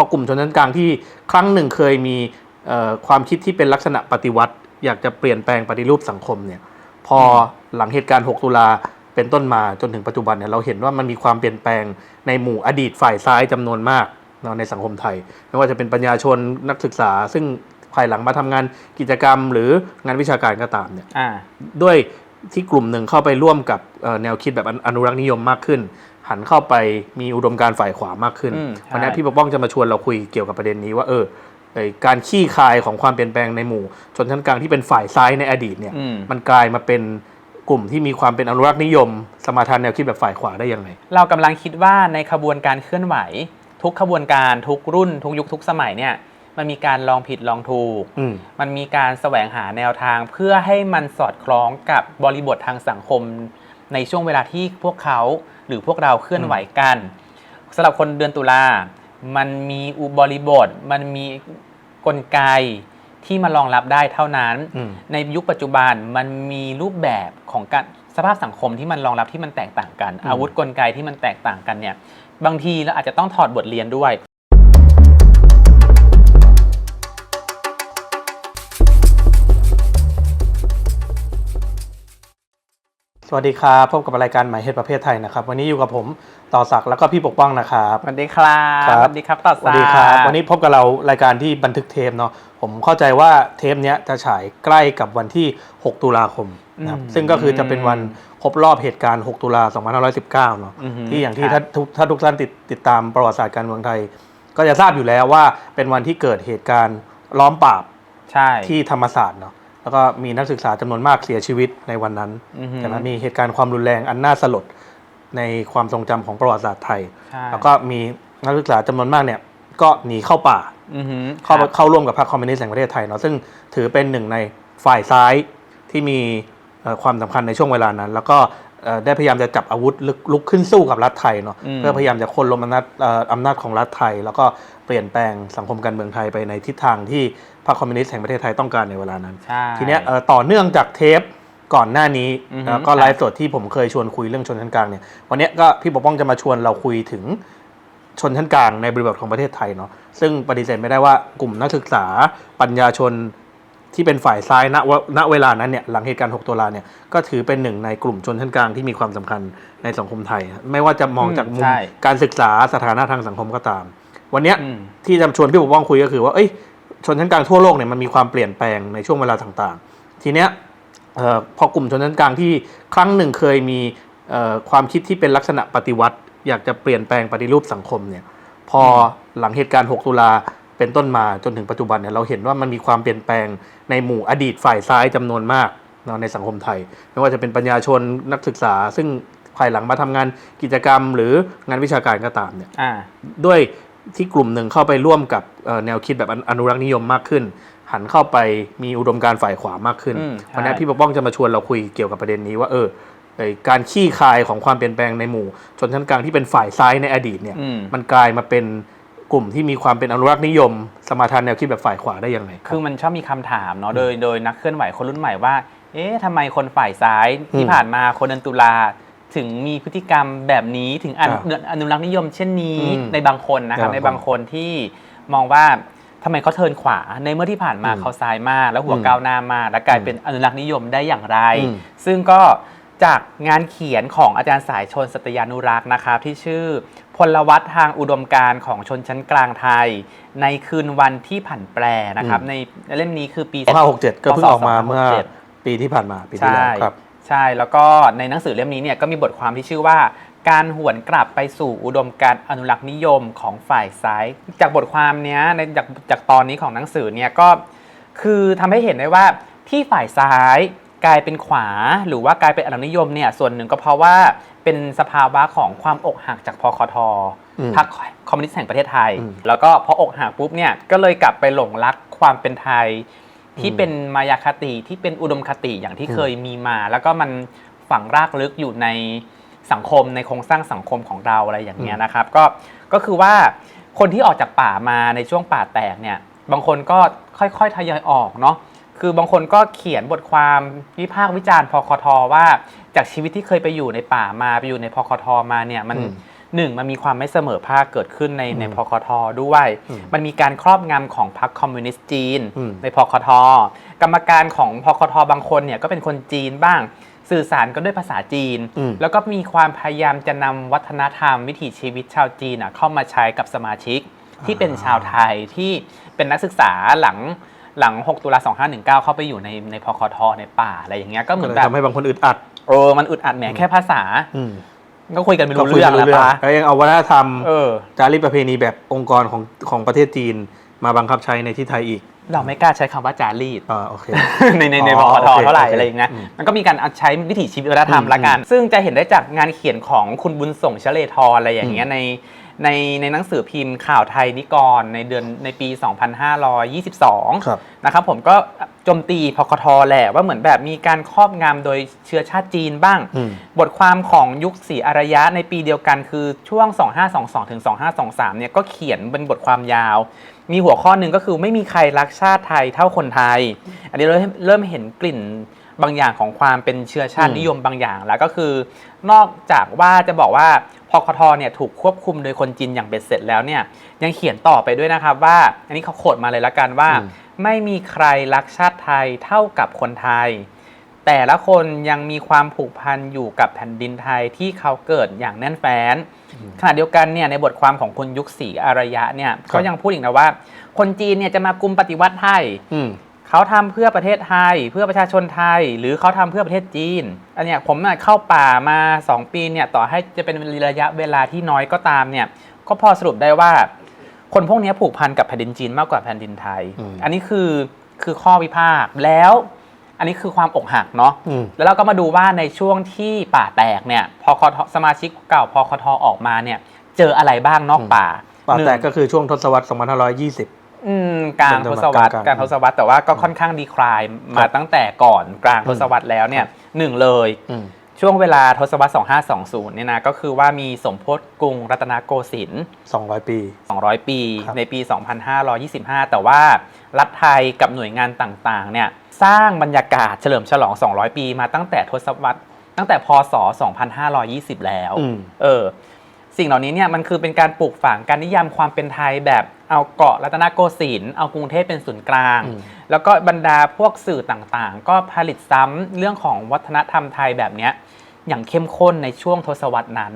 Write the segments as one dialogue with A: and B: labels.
A: อกลุ่มชนชั้นกลางที่ครั้งหนึ่งเคยมีเอ่อความคิดที่เป็นลักษณะปฏิวัติ อยากจะเปลี่ยนแปลงปฏิรูปสังคมเนี่ยพอหลังเหตุการณ์ 6 ตุลาเป็นต้นมาจนถึงปัจจุบันเนี่ยเราเห็นว่ามันมีความเปลี่ยนแปลงในหมู่อดีตฝ่ายซ้ายจำนวนมากเนาะในสังคมไทย ไม่ว่าจะเป็นปัญญาชนนักศึกษา ซึ่งภายหลังมาทำงานกิจกรรมหรืองานวิชาการก็ตามเนี่ย
B: อ่า
A: ด้วย ที่กลุ่มหนึ่งเข้าไปร่วมกับเอ่อแนวคิดแบบออนุรักษ์นิยมมากขึ้น หันเข้าไปมีอุดมการณ์ฝ่ายขวามากขึ้น
B: อืมใช่
A: วันนี้พี่ปกป้องจะมาชวนเราคุยเกี่ยวกับประเด็นนี้ว่าเออไอ้การขี้คายของความเปลี่ยนแปลงในหมู่ชนชั้นกลางที่เป็นฝ่ายซ้ายในอดีตเนี่ย
B: อืม
A: มันกลายมาเป็นกลุ่มที่มีความเป็นอนุรักษ์นิยม สมาทานแนวคิดแบบฝ่ายขวาได้ยังไง
B: เรากำลังคิดว่าในขบวนการเคลื่อนไหว ทุกขบวนการทุกรุ่น ทุกยุคทุกสมัยเนี่ย มันมีการลองผิดลองถูก
A: อืม
B: มันมีการแสวงหาแนวทางเพื่อให้มันสอดคล้องกับบริบททางสังคม ในช่วงเวลาที่พวกเขาหรือพวกเราเคลื่อนไหวกันสำหรับคนเดือนตุลา มันมีอุบริบท มันมีกลไกที่มารองรับได้เท่านั้น
A: อืม
B: ในยุคปัจจุบันมันมีรูปแบบของการสภาพสังคมที่มันรองรับที่มันแตกต่างกัน
A: อืม
B: อาวุธกลไกที่มันแตกต่างกันเนี่ย บางทีเราอาจจะต้องถอดบทเรียนด้วย
A: สวัสดีครับพบกับรายการหมายเหตุประเภทไทยนะครับ วันนี้อยู่กับผมต่อศักดิ์แล้วก็พี่ปกป้องนะครับ
B: สวัสดีครับ
A: ครับ
B: สวัสดีครับต่อ
A: สวัสดีครับ วันนี้พบกับเรารายการที่บันทึกเทปเนาะผมเข้าใจว่าเทปเนี้ยจะฉายใกล้กับวันที่ 6 ตุลาคมนะครับซึ่งก็คือจะเป็นวันครบรอบเหตุการณ์ 6 ตุลา 2519 เนาะ
B: อือฮึ
A: ที่อย่างที่
B: ครั
A: ถ้า
B: บ
A: ทุกถ้าทุกท่านติดติดตามประวัติศาสตร์การเมืองไทย ก็จะทราบอยู่แล้วว่าเป็นวันที่เกิดเหตุการณ์ล้อมปราบ
B: ใช่
A: ที่ธรรมศาสตร์เนาะ แล้วก็มีนักศึกษาจำนวนมากเสียชีวิตในวันนั้น
B: อือฮึ
A: แต่มันมีเหตุการณ์ความรุนแรงอันน่าสลดในความทรงจำของประวัติศาสตร์ไทย
B: ใช่
A: แล้วก็มีนักศึกษาจำนวนมากเนี่ยก็หนีเข้าป่า
B: อือฮึ
A: เข้า
B: ครับ
A: เข้าร่วมกับพรรคคอมมิวนิสต์แห่งประเทศไทยเนาะซึ่งถือเป็นหนึ่งในฝ่ายซ้ายที่มีเอ่อความสำคัญในช่วงเวลานั้น แล้วก็เอ่อ ได้พยายามจะจับอาวุธลุกลุกขึ้นสู้กับรัฐไทยเนาะ
B: อืม
A: เพื่อพยายามจะคนลมอำนาจเอ่ออำนาจของรัฐไทย แล้วก็เปลี่ยนแปลงสังคมการเมืองไทยไปในทิศทางที่พรรคคอมมิวนิสต์แห่งประเทศไทยต้องการในเวลานั้น
B: ใช่
A: ทีเนี้ยเอ่อต่อเนื่องจากเทปก่อนหน้านี้
B: อือฮึ
A: แล้วก็
B: ครับ
A: ไลฟ์สดที่ผมเคยชวนคุยเรื่องชนชั้นกลางเนี่ยวันเนี้ยก็พี่ปกป้องจะมาชวนเราคุยถึงชนชั้นกลางในบริบทของประเทศไทยเนาะซึ่งปฏิเสธไม่ได้ว่ากลุ่มนักศึกษาปัญญาชน ที่เป็นฝ่ายซ้ายณวณเวลานั้นเนี่ยหลังเหตุการณ์ 6ตุลาเนี่ยก็ถือเป็นหนึ่งในกลุ่มชนชั้นกลางที่มีความสำคัญในสังคมไทย ไม่ว่าจะมองจากมุม
B: ใช่
A: การศึกษาสถานะทางสังคมก็ตาม วันเนี้ย
B: อืม
A: ที่จะชวนพี่ปกป้องคุยก็คือว่าเอ้ยชนชั้นกลางทั่วโลกเนี่ยมันมีความเปลี่ยนแปลงในช่วงเวลาต่างๆ ทีเนี้ยเอ่อพอกลุ่มชนชั้นกลางที่ครั้งหนึ่งเคยมีเอ่อความคิดที่เป็นลักษณะปฏิวัติ อยากจะเปลี่ยนแปลงปฏิรูปสังคมเนี่ยพอหลังเหตุการณ์ 6 ตุลา เป็นต้นมาจนถึงปัจจุบันเนี่ยเราเห็นว่ามันมีความเปลี่ยนแปลงในหมู่อดีตฝ่ายซ้ายจำนวนมากเนาะในสังคมไทย ไม่ว่าจะเป็นปัญญาชนนักศึกษา ซึ่งภายหลังมาทำงานกิจกรรม หรืองานวิชาการก็ตามเนี่ย
B: อ่า
A: ด้วยที่กลุ่มหนึ่งเข้าไปร่วมกับเอ่อแนวคิดแบบอนุรักษ์นิยมมากขึ้น หันเข้าไปมีอุดมการณ์ฝ่ายขวามากขึ้น
B: อืมใช่
A: วันนี้พี่ปกป้องจะมาชวนเราคุยเกี่ยวกับประเด็นนี้ว่าเออไอ้การขี้คายของความเปลี่ยนแปลงในหมู่ชนชั้นกลางที่เป็นฝ่ายซ้ายในอดีตเนี่ย
B: อืม
A: มันกลายมาเป็น กลุ่มที่มีความเป็นอนุรักษ์นิยม สมาทานแนวคิดแบบฝ่ายขวาได้ยังไงรับ
B: คือมันชอบมีคำถามเนาะโดยโดยนักเคลื่อนไหวคนรุ่นใหม่ว่า เอ๊ะทำไมคนฝ่ายซ้ายที่
A: อืม
B: ผ่านมาคนเดือนตุลา ถึงมีพฤติกรรมแบบนี้ถึงอนุ
A: ครับ
B: อนุรักษ์นิยมเช่นนี้
A: อืม
B: ในบางคนนะครับ
A: ใน
B: ใน
A: บา
B: บางง
A: ค
B: คนนที่มองว่าทำไมเขาเทิร์นขวาในเมื่อที่ผ่านมา
A: อืม
B: เขาซ้ายมากแล้วหัว
A: อืม
B: ก้าวหน้ามากแล้วกลายเป็นอนุรักษ์นิยมได้อย่างไร
A: อืม
B: ซึ่งก็จากงานเขียนของอาจารย์สายชนสัตยานุรักษ์นะครับที่ชื่อ พลวัตทางอุดมการณ์ของชนชั้นกลางไทย ในคืนวันที่ผันแปรนะครับ
A: อืม
B: ในเล่มนี้คือปี
A: ห้าหกเจ็ดก็เพิ่งออกมาเมื่อ
B: 2567
A: ปีที่ผ่านมาปีที่
B: ใช่
A: แล้วครับ
B: ใช่ แล้วก็ในหนังสือเล่มนี้เนี่ยก็มีบทความที่ชื่อว่าการหวนกลับไปสู่อุดมการณ์อนุรักษ์นิยมของฝ่ายซ้าย จากบทความเนี้ยในจากจากตอนนี้ของหนังสือเนี่ยก็คือทำให้เห็นได้ว่าที่ฝ่ายซ้ายกลายเป็นขวา หรือว่ากลายเป็นอนุรักษ์นิยมเนี่ยส่วนหนึ่งก็เพราะว่า เป็นสภาวะของความอกหักจากพคท
A: อืม
B: พรรคคอมมิวนิสต์แห่งประเทศไทย
A: อืม
B: แล้วก็พออกหักปุ๊บเนี่ยก็เลยกลับไปหลงรักความเป็นไทย ที่เป็นมายาคติที่เป็นอุดมคติอย่างที่
A: อืม
B: เคยมีมา แล้วก็มันฝังรากลึกอยู่ในสังคมในโครงสร้างสังคมของเราอะไรอย่างเงี้ยนะครับ ก็ก็คือว่าคนที่ออกจากป่ามาในช่วงป่าแตกเนี่ย บางคนก็ค่อยๆทยอยออกเนาะคือบางคนก็เขียนบทความวิพากษ์วิจารณ์พคทว่า จากชีวิตที่เคยไปอยู่ในป่ามาไปอยู่ในพคทมาเนี่ยมัน
A: อืม
B: หนึ่งมันมีความไม่เสมอภาคเกิดขึ้นในใน
A: อืม
B: พคทด้วย
A: อืม
B: มันมีการครอบงำของพรรคคอมมิวนิสต์จีน
A: อืม
B: ในพคทกรรมการของพคทบางคนเนี่ยก็เป็นคนจีนบ้างสื่อสารก็ด้วยภาษาจีน
A: อืม
B: แล้วก็มีความพยายามจะนำวัฒนธรรม วิถีชีวิตชาวจีนอะเข้ามาใช้กับสมาชิก ที่เป็นชาวไทยที่เป็นนักศึกษาหลังหลัง 6 ตุลา 2519 เข้าไปอยู่ในในพคทในป่าอะไรอย่างเงี้ยก็เหมื
A: ก็
B: อน
A: เลย
B: แบบ
A: ทำให้บางคนอึดอัด
B: เออมันอึดอัดแหมแค่ภาษา
A: อืม
B: ก็คุยกันไม่
A: ก็
B: รู้
A: คุย
B: เรื่อง
A: ไม่
B: แล้วปะ
A: แล้วยังเอาวัฒนธรรม
B: เออ
A: จารีตประเพณีแบบองค์กรของของประเทศจีน มาบังคับใช้ในที่ไทยอีก
B: เราไม่กล้าใช้คำว่าจารีต
A: อ่าโอเค
B: ในในใน
A: อ๋
B: พ
A: อ
B: คท
A: โอเค
B: เท่าไหร่
A: โอเค
B: อะไรอย่างเงี้ย
A: อืม
B: มันก็มีการเอาใช้วิถีชีวิตวัฒนธรรม
A: อืม
B: ละกัน ซึ่งจะเห็นได้จากงานเขียนของคุณบุญส่งเฉลทรอะไรอย่างเงี้ยใน ในในหนังสือพิมพ์ข่าวไทยนิกรในเดือนในปี 2522
A: ครับ
B: นะครับผมก็โจมตีพคทแหละว่าเหมือนแบบมีการครอบงำโดยเชื้อชาติจีนบ้าง
A: อืม
B: บทความของยุคศรีอารยะในปีเดียวกันคือช่วง 2522 ถึง 2523 เนี่ยก็เขียนเป็นบทความยาว มีหัวข้อหนึ่งก็คือไม่มีใครรักชาติไทยเท่าคนไทย อันนี้เริ่มเริ่มเห็นกลิ่นบางอย่างของความเป็นเชื้อชาติ
A: อืม
B: นิยมบางอย่างแล้วก็คือ นอกจากว่าจะบอกว่า พคทเนี่ยถูกควบคุมโดยคนจีนอย่างเบ็ดเสร็จแล้วเนี่ยยังเขียนต่อไปด้วยนะครับว่า อันนี้เขาโคดมาเลยละกันว่า ไม่มีใครรักชาติไทยเท่ากับคนไทย แต่ละคนยังมีความผูกพันอยู่กับแผ่นดินไทยที่เขาเกิดอย่างแน่นแฟ้นขณะเดียวกันเนี่ยในบทความของคุณยุคศรีอารยะเนี่ย
A: ครับ
B: ก็ยังพูดอีกนะว่า คนจีนเนี่ยจะมากุมปฏิวัติไทย
A: อืม
B: เขาทำเพื่อประเทศไทย เพื่อประชาชนไทย หรือเขาทำเพื่อประเทศจีน อันเนี้ยผมน่ะเข้าป่ามา 2 ปีเนี่ยต่อให้จะเป็นระยะเวลาที่น้อยก็ตามเนี่ยก็พอสรุปได้ว่า คนพวกเนี้ยผูกพันกับแผ่นดินจีนมากกว่าแผ่นดินไทย
A: อืม
B: อันนี้คือคือข้อวิพากษ์แล้วอันนี้คือความอกหักเนาะ
A: อืม
B: แล้วเราก็มาดูว่าในช่วงที่ป่าแตกเนี่ย พอคทสมาชิกเก่าพอคทออกมาเนี่ย เจออะไรบ้างนอกป่า
A: ป่า
B: หนึ่ง
A: แตกก็คือช่วงทศวรรษ 2520
B: อืมกลางทศวรรษ
A: กลางๆ
B: กลางทศวรรษแต่ว่าก็ค่อนข้างดีคลาย
A: ค
B: มา
A: รับ
B: ตั้งแต่ก่อนกลางทศวรรษแล้วเนี่ยหนึ่งเลย
A: อืม
B: ช่วงเวลาทศวรรษ 2520 เนี่ยนะก็คือว่ามีสมโพธิกรุงรัตนโกสินทร์
A: 200 ปี
B: 200 ปี
A: ครับ
B: ในปี 2525 แต่ว่ารัฐไทยกับหน่วยงานต่างๆ เนี่ยสร้างบรรยากาศเฉลิมฉลอง 200 ปีมาตั้งแต่ทศวรรษตั้งแต่พศ 2520 แล้ว
A: อืม
B: เออ สิ่งเหล่านี้เนี่ยมันคือเป็นการปลูกฝังการนิยามความเป็นไทยแบบเอาเกาะรัตนโกสินทร์เอากรุงเทพเป็นศูนย์กลาง
A: อืม
B: แล้วก็บรรดาพวกสื่อต่างๆ ก็ผลิตซ้ำเรื่องของวัฒนธรรมไทยแบบเนี้ยอย่างเข้มข้นในช่วงทศวรรษนั้น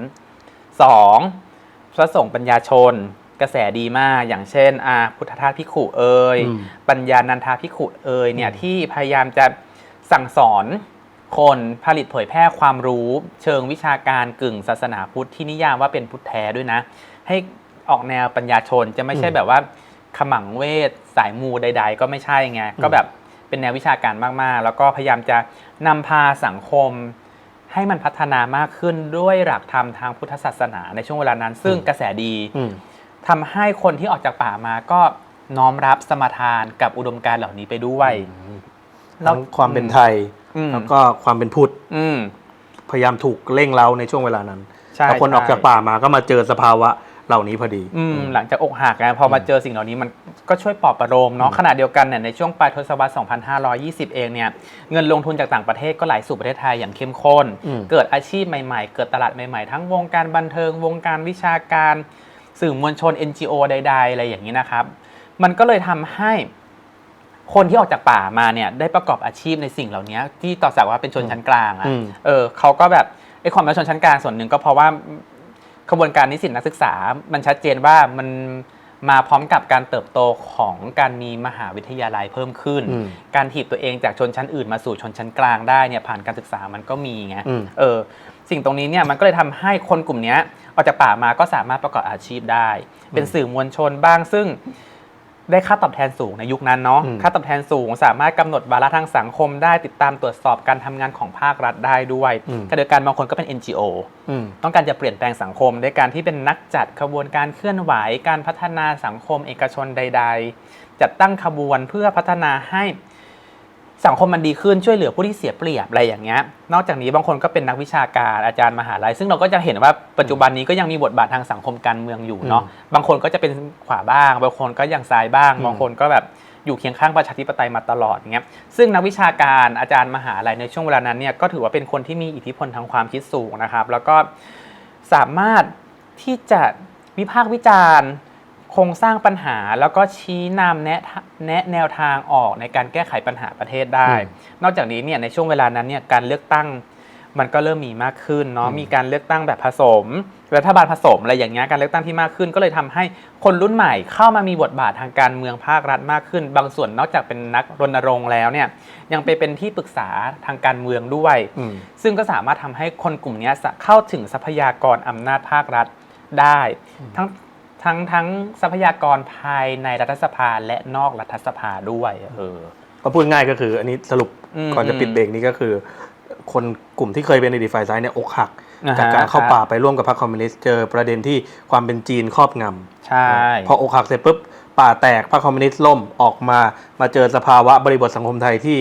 B: 2. พระสงฆ์ปัญญาชน กระแสดีมากอย่างเช่นอาพุทธทาสพิขุเอ่ย
A: อืม
B: ปัญญานันทาพิขุเอ่ยเนี่ย
A: อืม
B: ที่พยายามจะสั่งสอน คนผลิตเผยแพร่ความรู้ เชิงวิชาการกึ่งศาสนาพุทธที่นิยามว่าเป็นพุทธแท้ด้วยนะ ให้ออกแนวปัญญาชนจะไม่ใช่แบบว่าขมังเวทสายมูใด ๆ ก็ไม่ใช่ไงก็แบบเป็นแนววิชาการมากๆ แล้วก็พยายามจะนำพาสังคมให้มันพัฒนามากขึ้นด้วยหลักธรรมทางพุทธศาสนาในช่วงเวลานั้น ซึ่ง
A: อืม
B: กระแสดี
A: อืม
B: ทำให้คนที่ออกจากป่ามาก็น้อมรับสมทานกับอุดมการณ์เหล่านี้ไปด้วย
A: ทั้งความเป็นไทย
B: อืม
A: แล้วก็ความเป็นพุทธ
B: อืม
A: พยายามถูกเร่งเร้าในช่วงเวลานั้น
B: ใช่
A: แล้วคนออกจาก
B: ใช่
A: ป่ามาก็มาเจอสภาวะเหล่านี้พอดี
B: อืมหลังจากอกหักไงพอมาเจอสิ่งเหล่านี้มันก็ช่วยปลอบประโลมเนาะขณะเดียวกันเนี่ยในช่วงปลายทศวรรษ 2520 เองเนี่ยเงินลงทุนจากต่างประเทศก็ไหลสู่ประเทศไทยอย่างเข้มข้น
A: อืม
B: เกิดอาชีพใหม่ ๆ เกิดตลาดใหม่ๆ ทั้งวงการบันเทิง วงการวิชาการ สื่อมวลชน NGO ใด ๆ อะไรอย่างนี้นะครับ มันก็เลยทำให้ คนที่ออกจากป่ามาเนี่ยได้ประกอบอาชีพในสิ่งเหล่านี้ที่ต่อจากว่าเป็นชนชั้นกลางอะ
A: อืม
B: เออเขาก็แบบไอ้ความเป็นชนชั้นกลางส่วนหนึ่งก็เพราะว่าขบวนการนิสิตนักศึกษา มันชัดเจนว่ามันมาพร้อมกับการเติบโตของการมีมหาวิทยาลัยเพิ่มขึ้น
A: อืม
B: การถีบตัวเองจากชนชั้นอื่นมาสู่ชนชั้นกลางได้เนี่ยผ่านการศึกษามันก็มีไง
A: อืม
B: เออ สิ่งตรงนี้เนี่ยมันก็เลยทำให้คนกลุ่มเนี้ยออกจากป่ามาก็สามารถประกอบอาชีพได้ เป็นสื่อมวลชนบ้างซึ่ง ได้ค่าตอบแทนสูงในยุคนั้นเนาะ
A: อืม
B: ค่าตอบแทนสูงสามารถกำหนดวาระทางสังคมได้ติดตามตรวจสอบการทำงานของภาครัฐได้ด้วยขณะเดียวกันบางคนก็เป็น NGO
A: อืม
B: ต้องการจะเปลี่ยนแปลงสังคมด้วยการที่เป็นนักจัดขบวนการเคลื่อนไหว การพัฒนาสังคมเอกชนใด ๆ จัดตั้งขบวนเพื่อพัฒนาให้ สังคมมันดีขึ้นช่วยเหลือผู้ที่เสียเปรียบอะไรอย่างเงี้ย นอกจากนี้บางคนก็เป็นนักวิชาการอาจารย์มหาลัย ซึ่งเราก็จะเห็นว่าปัจจุบันนี้ก็ยังมีบทบาททางสังคมการเมืองอยู่เนาะบางคนก็จะเป็นขวาบ้าง บางคนก็ยังซ้ายบ้าง
A: อืม
B: บางคนก็แบบอยู่เคียงข้างประชาธิปไตยมาตลอดอย่างเงี้ยซึ่งนักวิชาการอาจารย์มหาลัยในช่วงเวลานั้นเนี่ยก็ถือว่าเป็นคนที่มีอิทธิพลทางความคิดสูงนะครับ แล้วก็สามารถที่จะวิพากษ์วิจารณ์ โครงสร้างปัญหาแล้วก็ชี้นำแนะแนะแนวทางออกในการแก้ไขปัญหาประเทศได้
A: อืม
B: นอกจากนี้เนี่ยในช่วงเวลานั้นเนี่ยการเลือกตั้งมันก็เริ่มมีมากขึ้นเนาะ
A: อืม
B: มีการเลือกตั้งแบบผสม รัฐบาลผสมอะไรอย่างเงี้ยการเลือกตั้งที่มากขึ้น ก็เลยทำให้คนรุ่นใหม่เข้ามามีบทบาททางการเมืองภาครัฐมากขึ้น บางส่วนนอกจากเป็นนักรณรงค์แล้วเนี่ยยังไปเป็นที่ปรึกษาทางการเมืองด้วย
A: อืม
B: ซึ่งก็สามารถทำให้คนกลุ่มเนี้ยสะเข้าถึงทรัพยากรอำนาจภาครัฐได้ ทั้ง ทั้งทั้งทรัพยากรภายในรัฐสภาและนอกรัฐสภาด้วยเออ
A: ก็พูดง่ายก็คืออันนี้สรุป
B: อืม
A: ก่อนจะปิดเบรกนี้ก็คือ คนกลุ่มที่เคยเป็นอดีตฝ่ายซ้ายเนี่ยอกหัก
B: อ่าฮะ
A: จากการเข้าป่าไปร่วมกับพรรคคอมมิวนิสต์เจอประเด็นที่ความเป็นจีนครอบงำ
B: ใช่
A: พออกหักเสร็จปุ๊บป่าแตกพรรคคอมมิวนิสต์ล่มออกมามาเจอสภาวะบริบทสังคมไทยที่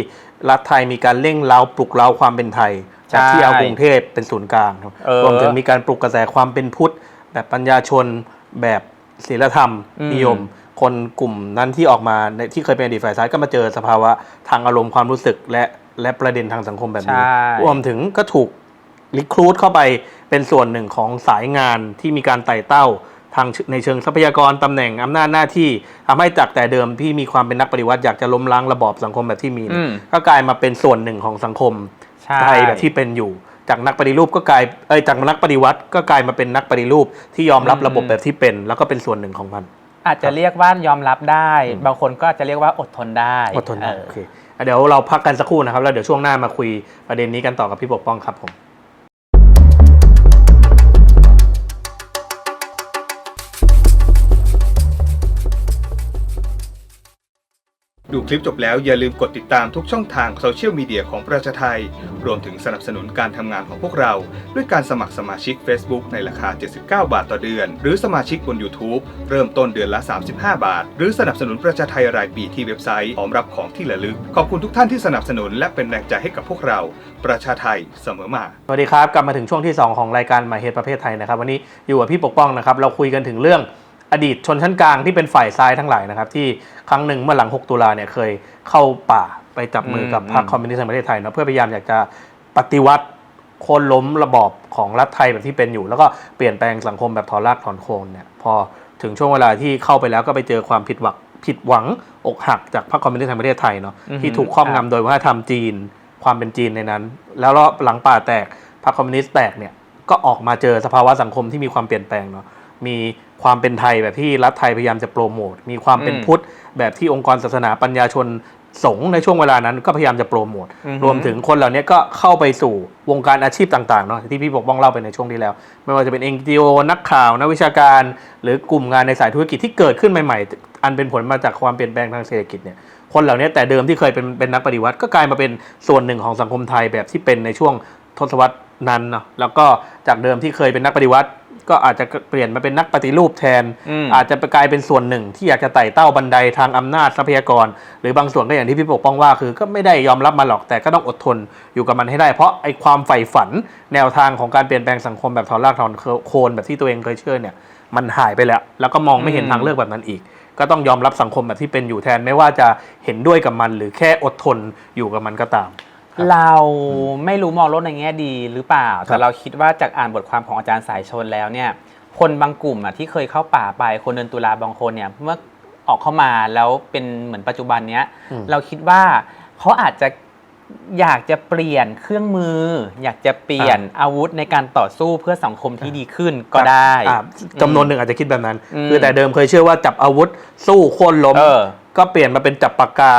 A: รัฐไทยมีการเร่งเล้าปลุกเล้าความเป็นไทยจากที่เอากรุงเทพเป็นศูนย์กลางครับ
B: เออ
A: รวมถึงมีการปลุกกระแสความเป็นพุทธ แบบปัญญาชนแบบ ศีลธรรม
B: อืม
A: นิยม คนกลุ่มนั้นที่ออกมาในที่เคยเป็นอดีตฝ่ายซ้ายก็มาเจอสภาวะทางอารมณ์ความรู้สึกและและประเด็นทางสังคมแบบนี้
B: ใช่
A: รวมถึงก็ถูกรีครูดเข้าไปเป็นส่วนหนึ่งของสายงานที่มีการไต่เต้าทางในเชิงทรัพยากรตำแหน่งอำนาจหน้าที่ทำให้จากแต่เดิมที่มีความเป็นนักปฏิวัติอยากจะล้มล้างระบอบสังคมแบบที่มีเนี่ย
B: อืม
A: ก็กลายมาเป็นส่วนหนึ่งของสังคม
B: ใช่
A: ไทยแบบที่เป็นอยู่ จากนักปฏิรูปก็กลายเอ้ยจากนักปฏิวัติก็กลายมาเป็นนักปฏิรูปที่ยอมรับระบบแบบที่เป็น แล้วก็เป็นส่วนหนึ่งของมัน
B: อาจจะเรียกว่ายอมรับได้
A: อืม
B: บางคนก็อาจจะเรียกว่าอดทนได้
A: อดทนได้
B: เออ
A: โอเคอะเดี๋ยวเราพักกันสักครู่นะครับแล้วเดี๋ยวช่วงหน้ามาคุยประเด็นนี้กันต่อกับพี่ปกป้องครับผม
C: ดูคลิปจบแล้วอย่าลืมกดติดตามทุกช่องทางโซเชียลมีเดียของประชาไทย รวมถึงสนับสนุนการทำงานของพวกเรา ด้วยการสมัครสมาชิก Facebook ในราคา 79 บาทต่อเดือน หรือสมาชิกบน YouTube เริ่มต้นเดือนละ 35 บาท หรือสนับสนุนประชาไทยรายปีที่เว็บไซต์พร้อมรับของที่ระลึก ขอบคุณทุกท่านที่สนับสนุนและเป็นแรงใจให้กับพวกเรา ประชาไทยเสมอมา
A: สวัสดีครับ กลับมาถึงช่วงที่ 2 ของรายการหมายเหตุประเภทไทยนะครับวันนี้อยู่กับพี่ปกป้องนะครับเราคุยกันถึงเรื่อง อดีตชนชั้นกลางที่เป็นฝ่ายซ้ายทั้งหลายนะครับ ที่ครั้งหนึ่งเมื่อหลัง 6 ตุลาเนี่ยเคยเข้าป่าไปจับมือกับ
B: อืม
A: พรรคคอมมิวนิสต์แห่งประเทศไทยเนาะเพื่อพยายามอยากจะปฏิวัติโค่นล้มระบอบของรัฐไทยแบบที่เป็นอยู่ แล้วก็เปลี่ยนแปลงสังคมแบบถอนรากถอนโคนเนี่ยพอถึงช่วงเวลาที่เข้าไปแล้วก็ไปเจอความผิดหวังผิดหวังอกหักจากพรรคคอมมิวนิสต์แห่งประเทศไทยเนาะ
B: อือฮึ
A: ที่ถูกครอบ
B: ครับ
A: งำโดยวัฒนธรรมจีน ความเป็นจีนในนั้น แล้วหลังป่าแตกพรรคคอมมิวนิสต์แตกเนี่ยก็ออกมาเจอสภาวะสังคมที่มีความเปลี่ยนแปลงเนาะมี ความเป็นไทยแบบที่รัฐไทยพยายามจะโปรโมท มีความเป็น
B: อืม
A: พุทธ แบบที่องค์กรศาสนาปัญญาชนสงฆ์ในช่วงเวลานั้นก็พยายามจะโปรโมท
B: อือฮึ
A: รวมถึงคนเหล่านี้ก็เข้าไปสู่วงการอาชีพต่างๆเนาะที่พี่ปกป้องเล่าไปในช่วงที่แล้ว ไม่ว่าจะเป็น NGO นักข่าวนักวิชาการ หรือกลุ่มงานในสายธุรกิจที่เกิดขึ้นใหม่ๆ อันเป็นผลมาจากความเปลี่ยนแปลงทางเศรษฐกิจเนี่ยคนเหล่านี้แต่เดิมที่เคยเป็นเป็นนักปฏิวัติ ก็กลายมาเป็นส่วนหนึ่งของสังคมไทยแบบที่เป็นในช่วงทศวรรษนั้นเนาะแล้วก็จากเดิมที่เคยเป็นนักปฏิวัติ ก็อาจจะเปลี่ยนมาเป็นนักปฏิรูปแทน
B: อืม
A: อาจจะไปกลายเป็นส่วนหนึ่งที่อยากจะไต่เต้าบันไดทางอำนาจทรัพยากร หรือบางส่วนก็อย่างที่พี่ปกป้องว่า คือก็ไม่ได้ยอมรับมาหรอกแต่ก็ต้องอดทนอยู่กับมันให้ได้ เพราะไอ้ความใฝ่ฝันแนวทางของการเปลี่ยนแปลงสังคมแบบถอนรากถอนโคนแบบที่ตัวเองเคยเชื่อเนี่ยมันหายไปแล้ว แล้วก็มองไม่เห็น
B: อืม
A: ทางเลือกแบบนั้นอีก ก็ต้องยอมรับสังคมแบบที่เป็นอยู่แทนไม่ว่าจะเห็นด้วยกับมัน หรือแค่อดทนอยู่กับมันก็ตามครับ
B: เราไม่รู้มองโลกในแง่ดีหรือเปล่า
A: ครั
B: แต่
A: บ
B: เราคิดว่าจากอ่านบทความของอาจารย์สายชนแล้วเนี่ย คนบางกลุ่มอะที่เคยเข้าป่าไปคนเดินตุลาบางคนเนี่ยเมื่อออกเข้ามาแล้วเป็นเหมือนปัจจุบันเนี้ย
A: อืม
B: เราคิดว่าเขาอาจจะอยากจะเปลี่ยนเครื่องมือ อยากจะเปลี่ยนอาวุธในการต่อสู้เพื่อสังคมที่ดีขึ้นก็ได้
A: อ่าจำนวนหนึ่งอาจจะคิดแบบนั้น
B: อืม
A: คือแต่เดิมเคยเชื่อว่าจับอาวุธสู้โค่นล้ม
B: เออ
A: ก็เปลี่ยนมาเป็นจับปากกา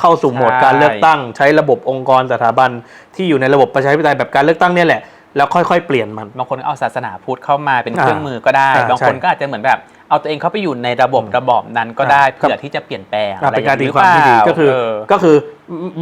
A: เข้าสู่โหมด
B: ใช่
A: การเลือกตั้ง ใช้ระบบองค์กรสถาบันที่อยู่ในระบบประชาธิปไตยแบบการเลือกตั้งเนี่ยแหละแล้วค่อยๆ เปลี่ยนมัน
B: บางคนก็เอาศาสนาพุทธเข้ามาเป็นเครื่องมือก็ได้
A: อ่า
B: บางคน
A: ใช่
B: ก็อาจจะเหมือนแบบเอาตัวเองเข้าไปอยู่ในระบบ
A: อืม
B: ระบอบนั้นก็ได้
A: อ่า
B: เพื่อที่จะเปลี่ยนแปลง
A: อะ
B: อะไร
A: เป็น
B: อ
A: การ
B: ย่าง
A: ตี
B: นี้
A: ความที่ดี
B: หรื
A: ก็คือ
B: เปล่า
A: ก็คือ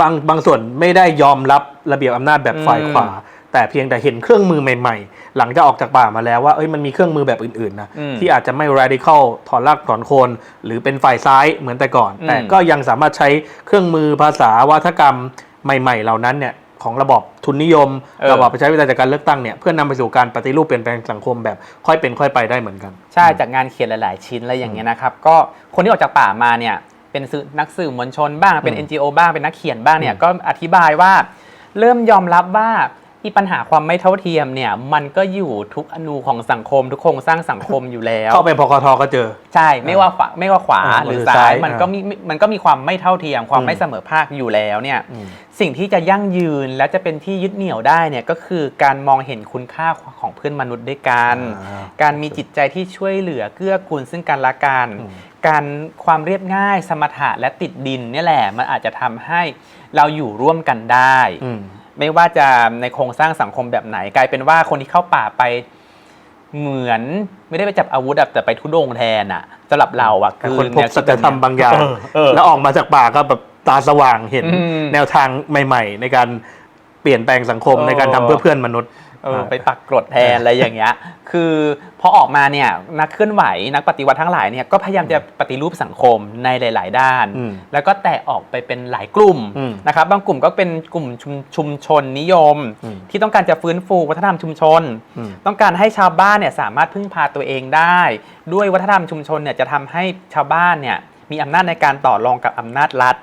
A: บางบางส่วนไม่ได้ยอมรับระเบียบอำนาจแบบฝ่าย
B: อืม
A: ขวา แต่เพียงแต่เห็นเครื่องมือใหม่ๆ หลังจากออกจากป่ามาแล้วว่าเอ้ยมันมีเครื่องมือแบบอื่นๆนะ
B: อืม
A: ที่อาจจะไม่ radical ถอนรากถอนโคน หรือเป็นฝ่ายซ้ายเหมือนแต่ก่อน
B: อืม
A: แต่ก็ยังสามารถใช้เครื่องมือภาษาวัฒกรรมใหม่ ๆ เหล่านั้นเนี่ยของระบอบทุนนิยม ระบอบประชาธิปไตยจากการเลือกตั้งเนี่ยเพื่อนำไปสู่การปฏิรูปเปลี่ยนแปลงสังคมแบบค่อยเป็นค่อยไปได้เหมือนกัน
B: ใช่จากงานเขียนหลาย ๆ ชิ้นอะไรอย่างเงี้ยนะครับก็คนที่ออกจากป่ามาเนี่ยเป็นสื่อนักสื่อมวลชนบ้างเป็น
A: อืม
B: NGO บ้างเป็นนักเขียนบ้างเนี่
A: อื
B: ย
A: ม
B: ก็อธิบายว่าเริ่มยอมรับว่า อีปัญหาความไม่เท่าเทียมเนี่ย มันก็อยู่ทุกอนูของสังคม ทุกโครงสร้างสังคมอยู่แล้ว
A: เข้าไปพกทก็เจอ
B: ใช่ไม่ว่าฝาไม่ว่าขวา
A: อ่า
B: หรือ
A: หรือ
B: ซ้า
A: ซ้ายย
B: มันก็มีมันก็มีความไม่เท่าเทียมความ
A: อืม
B: ไม่เสมอภาคอยู่แล้วเนี่ย
A: อืม
B: สิ่งที่จะยั่งยืนและจะเป็นที่ยึดเหนี่ยวได้เนี่ยก็คือการมองเห็นคุณค่าของเพื่อนมนุษย์ด้วยกัน
A: อ่า
B: การมีจิตใจที่ช่วยเหลือเกื้อกูลซึ่งกันและกัน
A: อืม
B: การความเรียบง่ายสมถะและติดดินเนี่ยแหละมันอาจจะทำให้เราอยู่ร่วมกันได้
A: อืม
B: ไม่ว่าจะในโครงสร้างสังคมแบบไหน กลายเป็นว่าคนที่เข้าป่าไปเหมือนไม่ได้ไปจับอาวุธอะแต่ไปทุดงค์แทนอะสำหรับเราอะ
A: แต่
B: คือ
A: คนพบ
B: แว
A: สัจธรรมบางอย่าง
B: เเออ
A: แล้วออกมาจากป่าก็แบบตาสว่างเห็น
B: อืม
A: แนวทางใหม่ ๆ ในการเปลี่ยนแปลงสังคม
B: เออ
A: ในการทำเพื่อเพื่อนมนุษย์
B: เออไปปักกรดแทนอะไรอย่างเงี้ย คือพอออกมาเนี่ยนักเคลื่อนไหวนักปฏิวัติทั้งหลายเนี่ยก็พยายามจะปฏิรูปสังคมในหลาย ๆ ด้าน
A: อืม
B: แล้วก็แตกออกไปเป็นหลายกลุ่ม
A: อืม
B: นะครับบางกลุ่มก็เป็นกลุ่มชุมชุมชนนิยม
A: อืม
B: ที่ต้องการจะฟื้นฟูวัฒนธรรมชุมชน
A: อืม
B: ต้องการให้ชาวบ้านเนี่ยสามารถพึ่งพาตัวเองได้ ด้วยวัฒนธรรมชุมชนเนี่ยจะทำให้ชาวบ้านเนี่ยมีอำนาจในการต่อรองกับอำนาจรัฐ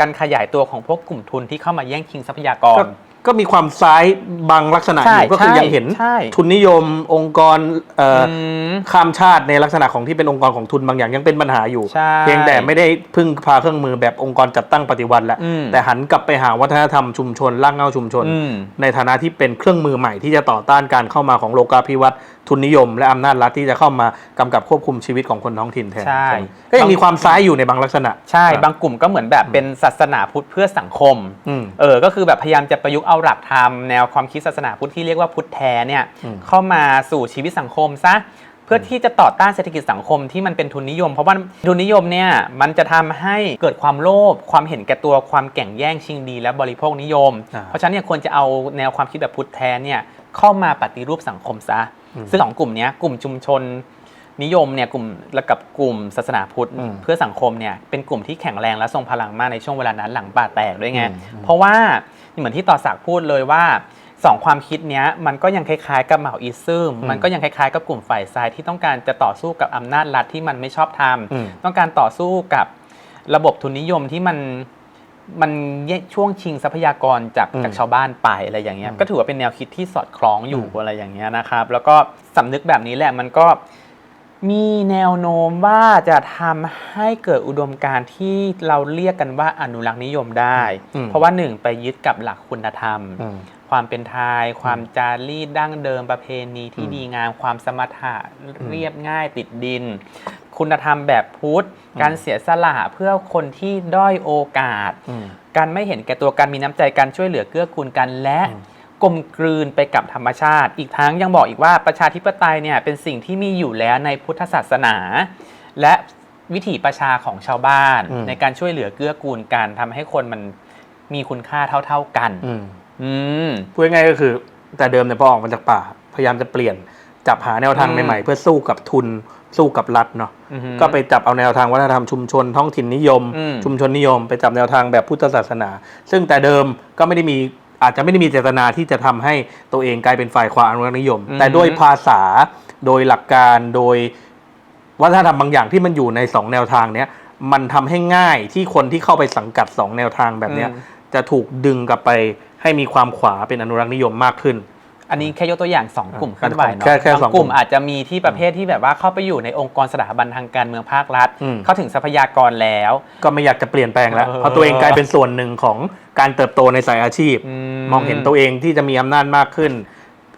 B: การขยายตัวของพวกกลุ่มทุนที่เข้ามาแย่งชิงทรัพยากร
A: ก็ก็มีความซ้ายบางลักษณะอ
B: ใช่
A: ยู่ก็คือ
B: ใช่
A: ยังเห็น
B: ใช่
A: ทุนนิยมองค์กรเอ่ออ
B: ม
A: ข้ามชาติในลักษณะของที่เป็นองค์กรของทุนบางอย่างยังเป็นปัญหาอยู่
B: ใช่
A: เพียงแต่ไม่ได้พึ่งพาเครื่องมือแบบองค์กรจัดตั้งปฏิวัติแล้ว
B: อืม
A: แต่หันกลับไปหาวัฒนธรรมชุมชนร่างเงาชุมชน
B: อืม
A: ในฐานะที่เป็นเครื่องมือใหม่ที่จะต่อต้านการเข้ามาของโลกาภิวัตน์ ทุนนิยม และอำนาจรัฐที่จะเข้ามากำกับควบคุมชีวิตของคนท้องถิ่นแทน
B: ใช่
A: ไหมก็ยังมีความซ้ายอยู่ในบางลักษณะ
B: ใช่ บางกลุ่มก็เหมือนแบบเป็นศาสนาพุทธเพื่อสังคม
A: อืม
B: เออ ก็คือแบบพยายามจะประยุกต์เอาหลักธรรมแนวความคิดศาสนาพุทธที่เรียกว่าพุทธแท้เนี่ย
A: อืม
B: เข้ามาสู่ชีวิตสังคมซะเพื่อที่จะต่อต้านเศรษฐกิจสังคมที่มันเป็นทุนนิยม เพราะว่าทุนนิยมเนี่ยมันจะทำให้เกิดความโลภความเห็นแก่ตัวความแข่งแย่งชิงดี และบริโภคนิยม
A: อ่า
B: เพราะฉะนั้นเนี่ยควรจะเอาแนวความคิดแบบพุทธแท้เนี่ยเข้ามาปฏิรูปสังคมซะ
A: อืม
B: ซึ่งสองกลุ่มเนี้ยกลุ่มชุมชนนิยมเนี่ยกลุ่มและกับกลุ่มศาสนาพุทธ
A: อืม
B: เพื่อสังคมเนี่ยเป็นกลุ่มที่แข็งแรงและทรงพลังมากในช่วงเวลานั้นหลังป่าแตกด้วยไง
A: อืมอืม
B: เพราะว่าเหมือนที่ต่อศักดิ์พูดเลยว่าสองความคิดเนี้ยมันก็ยังคล้ายๆกับเหมาอีซึมมันก็ยังคล้ายๆกับกลุ่มฝ่ายซ้ายที่ต้องการจะต่อสู้กับอำนาจรัฐที่มันไม่ชอบธรรม
A: อืม
B: ต้องการต่อสู้กับระบบทุนนิยมที่มัน มันแย่ช่วงชิงทรัพยากรจาก
A: อืม
B: จากชาวบ้านไปอะไรอย่างเงี้ย
A: อืม
B: ก็ถือว่าเป็นแนวคิดที่สอดคล้องอยู่
A: อืม
B: อะไรอย่างเงี้ยนะครับ แล้วก็สำนึกแบบนี้แหละมันก็มีแนวโน้มว่าจะทำให้เกิดอุดมการณ์ที่เราเรียกกันว่าอนุรักษ์นิยมได้
A: อืม
B: เพราะว่าหนึ่งไปยึดกับหลักคุณธรรม
A: อืม
B: ความเป็นไทย ความจารีตดั้งเดิมประเพณีที่
A: อืม
B: ดีงามความสมถะเรียบง่ายติดดิน คุณธรรมแบบพุทธ การเสียสละเพื่อคนที่ด้อยโอกาส
A: อืม
B: การไม่เห็นแก่ตัวการมีน้ำใจการช่วยเหลือเกื้อกูลกันและ
A: อืม
B: กลมกลืนไปกับธรรมชาติ อีกทั้งยังบอกอีกว่าประชาธิปไตยเนี่ยเป็นสิ่งที่มีอยู่แล้วในพุทธศาสนา และวิถีประชาของชาวบ้าน
A: อืม
B: ในการช่วยเหลือเกื้อกูลกันทำให้คนมันมีคุณค่าเท่า ๆกัน
A: อืม
B: อืม
A: พูดง่ายๆก็คือ แต่เดิมเนี่ยพอออกมาจากป่า พยายามจะเปลี่ยนจับหาแนวทาง
B: อืม
A: ใหม่ๆ เพื่อสู้กับทุน สู้กับรัฐเนาะ
B: อือฮึ
A: ก็ไปจับเอาแนวทางวัฒนธรรมชุมชนท้องถิ่นนิยม
B: อืม
A: ชุมชนนิยม ไปจับแนวทางแบบพุทธศาสนา ซึ่งแต่เดิมก็ไม่ได้มีอาจจะไม่ได้มีเจตนาที่จะทำให้ตัวเองกลายเป็นฝ่ายความอนุรักษ์นิยม
B: อืม
A: แต่โดยภาษาโดยหลักการโดยวัฒนธรรมบางอย่างที่มันอยู่ในสองแนวทางเนี้ยมันทำให้ง่ายที่คนที่เข้าไปสังกัดสองแนวทางแบบเนี้ย
B: อืม
A: จะถูกดึงกลับไปให้มีความขวาเป็นอนุรักษ์นิยมมากขึ้น
B: อันนี้แค่ยกตัวอย่าง 2 กลุ่ม
A: อ่า
B: เคลื่อนไหวเนาะ
A: แค่แค่สอง
B: บางกลุ่ม
A: กลุ่ม
B: อาจจะมีที่ประเภทที่แบบว่าเข้าไปอยู่ในองค์กรสถาบันทางการเมืองภาครัฐ
A: อืม
B: เข้าถึงทรัพยากรแล้ว
A: ก็ไม่อยากจะเปลี่ยนแปลงแล้ว
B: เออ
A: เพราะตัวเองกลายเป็นส่วนหนึ่งของการเติบโตในสายอาชีพ
B: อื
A: มองเห็นตัวเองที่จะมีอำนาจมากขึ้น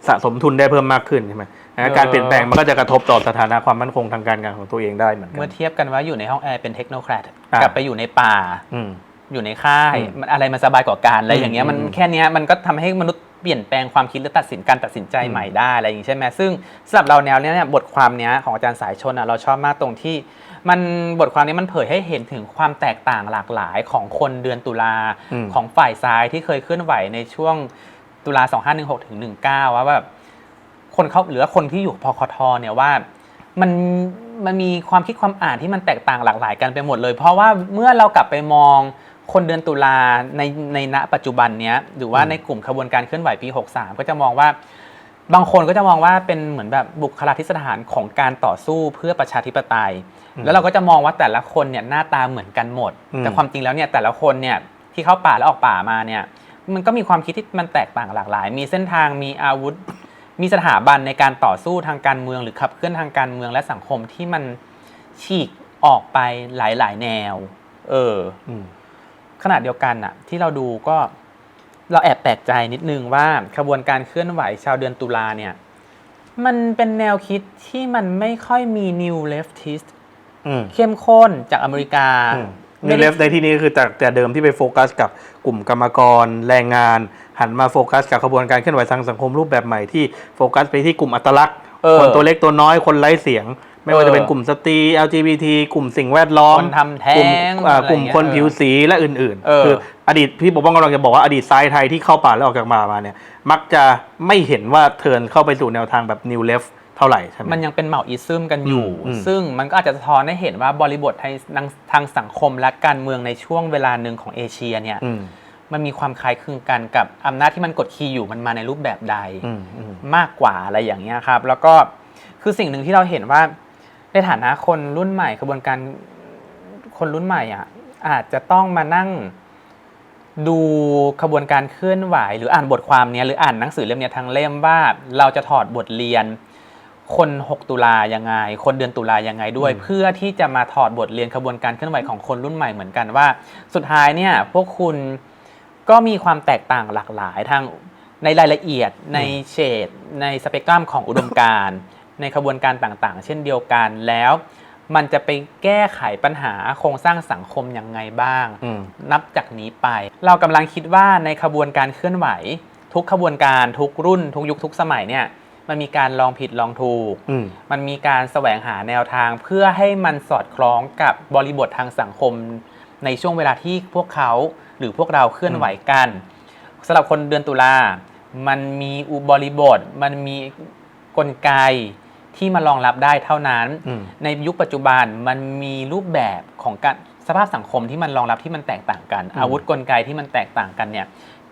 A: สะสมทุนได้เพิ่มมากขึ้นใช่ไหมนะการเปลี่ยนแปลงมันก็จะกระทบต่อสถานะความมั่นคงทางการงานของตัวเองได้เหมือนกั
B: เมื่อนเทียบกันว่าอยู่ในห้องแอร์เป็นเทคโนแครด
A: อะ
B: กับไปอยู่ในป่า
A: อืม
B: อยู่ในค่าย
A: อืม
B: มันอะไรมันสบายกว่ากันอะไรอย่างเงี้ย
A: อืม
B: มันแค่เนี้ยมันก็ทำให้มนุษย์ เปลี่ยนแปลงความคิดหรือตัดสินการตัดสินใจ
A: อืม
B: ใหม่ได้อะไรอย่างงี้ใช่ไหมซึ่งสำหรับเราแนวเนี้ยเนี่ยบทความเนี้ยของอาจารย์สายชนอะเราชอบมากตรงที่ มันบทความนี้มันเผยให้เห็นถึงความแตกต่างหลากหลายของคนเดือนตุลา
A: อืม
B: ของฝ่ายซ้ายที่เคยเคลื่อนไหวในช่วงตุลา 2516ถึง19ว่าแบบคนเขาหรือว่าคนที่อยู่พคทเนี่ยว่า มันมันมีความคิดความอ่านที่มันแตกต่างหลากหลายกันไปหมดเลย เพราะว่าเมื่อเรากลับไปมอง คนเดือนตุลาในในณปัจจุบันเนี้ยหรือว่า
A: อืม
B: ในกลุ่มขบวนการเคลื่อนไหวปี 63 ก็จะมองว่า บางคนก็จะมองว่าเป็นเหมือนแบบบุคลาธิสถานของการต่อสู้เพื่อประชาธิปไตย แล้วเราก็จะมองว่าแต่ละคนเนี่ยหน้าตาเหมือนกันหมด
A: อืม
B: แต่ความจริงแล้วเนี่ยแต่ละคนเนี่ยที่เข้าป่าแล้วออกป่ามาเนี่ยมันก็มีความคิดที่มันแตกต่างหลากหลาย มีเส้นทางมีอาวุธ มีสถาบันในการต่อสู้ทางการเมือง หรือขับเคลื่อนทางการเมืองและสังคมที่มันฉีกออกไปหลายๆ แนว เออ
A: อืม
B: ขณะเดียวกันอะที่เราดูก็เราแอบแปลกใจนิดนึงว่าขบวนการเคลื่อนไหวชาวเดือนตุลาเนี่ย มันเป็นแนวคิดที่มันไม่ค่อยมี new leftist
A: อืม
B: เข้มข้นจากอเมริกา
A: นิวเลฟในที่นี้คือจากแต่เดิมที่ไปโฟกัสกับกลุ่มกรรมกรแรงงาน หันมาโฟกัสกับขบวนการเคลื่อนไหวทางสังคมรูปแบบใหม่ที่โฟกัสไปที่กลุ่มอัตลักษณ์
B: เออ
A: คนตัวเล็กตัวน้อยคนไร้เสียง ไม่ว่า
B: เออ
A: จะเป็นกลุ่มสตรี LGBT กลุ่มสิ่งแวดล้อม
B: คนทำแท้ง
A: กลุ่มอ่า
B: อะไร
A: กลุ่ม
B: เงี้ย
A: คน
B: เออ
A: ผิวสีและอื่น
B: เออ
A: คืออดีตพี่ปกป้องกำลังจะบอกว่าอดีตซ้ายไทยที่เข้าป่าแล้วออกจากมามาเนี่ย มักจะไม่เห็นว่าเทิร์นเข้าไปสู่แนวทางแบบนิวเลฟเท่าไหร่ใช่ไหม
B: มันยังเป็นเหมาอิซึมกันอยู่
A: อืมอืม
B: ซึ่งมันก็อาจจะสะท้อนให้เห็นว่าบริบททางทางสังคมและการเมืองในช่วงเวลาหนึ่งของเอเชียเนี่ย
A: อืม
B: มันมีความคล้ายคลึงกันกับอำนาจที่มันกดขี่อยู่มันมาในรูปแบบใด
A: อืมอืม
B: มากกว่าอะไรอย่างเงี้ยครับ แล้วก็คือสิ่งหนึ่งที่เราเห็นว่า ในฐานะคนรุ่นใหม่กระบวนการคนรุ่นใหม่อะอาจจะต้องมานั่งดูขบวนการเคลื่อนไหว หรืออ่านบทความเนี้ยหรืออ่านหนังสือเล่มเนี้ยทั้งเล่มว่าเราจะถอดบทเรียน คน 6 ตุลายังไง คนเดือนตุลายังไงด้วย
A: อืม
B: เพื่อที่จะมาถอดบทเรียนขบวนการเคลื่อนไหวของคนรุ่นใหม่เหมือนกันว่า สุดท้ายเนี่ยพวกคุณก็มีความแตกต่างหลากหลายทางในรายละเอียดในเฉดในสเปกตรัมของอุดมการณ์ ในขบวนการต่างๆ เช่นเดียวกันแล้ว มันจะไปแก้ไขปัญหาโครงสร้างสังคมยังไงบ้าง
A: อืม
B: นับจากนี้ไป เรากำลังคิดว่าในขบวนการเคลื่อนไหว ทุกขบวนการทุกรุ่น ทุกยุคทุกสมัยเนี่ยมันมีการลองผิดลองถูก
A: อืม
B: มันมีการแสวงหาแนวทางเพื่อให้มันสอดคล้องกับบริบททางสังคม ในช่วงเวลาที่พวกเขาหรือพวกเราเคลื่อนไหวกันสำหรับคนเดือนตุลา มันมีอุบริบท มันมีกลไก ที่มารองรับได้เท่านั้น
A: อืม
B: ในยุคปัจจุบันมันมีรูปแบบของการสภาพสังคมที่มันรองรับที่มันแตกต่างกัน
A: อืม
B: อาวุธกลไกที่มันแตกต่างกันเนี่ย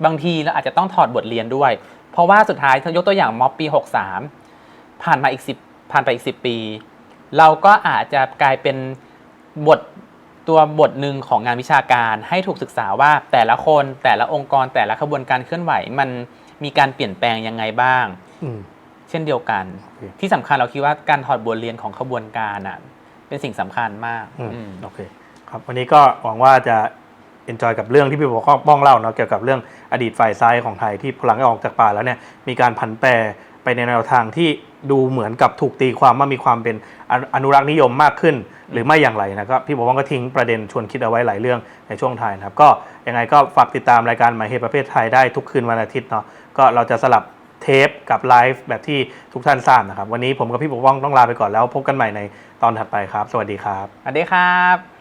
B: บางทีเราอาจจะต้องถอดบทเรียนด้วย เพราะว่าสุดท้ายถ้ายกตัวอย่างม็อบปี 63 ผ่านมาอีก 10 ผ่านไปอีก 10 ปี เราก็อาจจะกลายเป็นบทตัวบทหนึ่งของงานวิชาการให้ถูกศึกษาว่าแต่ละคนแต่ละองค์กรแต่ละขบวนการเคลื่อนไหวมันมีการเปลี่ยนแปลงยังไงบ้าง
A: อืม
B: เช่นเดียวกัน
A: โอเค
B: ที่สำคัญเราคิดว่าการถอดบทเรียนของขบวนการอะเป็นสิ่งสำคัญมาก
A: อืม
B: อืม
A: โอเคครับวันนี้ก็หวังว่าจะ enjoy กับเรื่องที่พี่บอกป้องเล่าเนาะเกี่ยวกับเรื่องอดีตฝ่ายซ้ายของไทยที่พลังออกจากป่าแล้วเนี่ยมีการผันแปรไปในแนวทางที่ดูเหมือนกับถูกตีความว่ามีความเป็นอนุอนุรักษ์นิยมมากขึ้น หรือไม่อย่างไรนะครับพี่บอกว่าก็ทิ้งประเด็นชวนคิดเอาไว้หลายเรื่องในช่วงท้ายนะครับ ก็ยังไงก็ฝากติดตามรายการหมายเหตุประเภทไทยได้ทุกคืนวันอาทิตย์เนาะก็เราจะสลับ เทปกับไลฟ์แบบที่ทุกท่านทราบนะครับ วันนี้ผมกับพี่ปกป้องต้องลาไปก่อนแล้วพบกันใหม่ในตอนถัดไปครับ สวัสดีครับ
B: สวัสดีครับ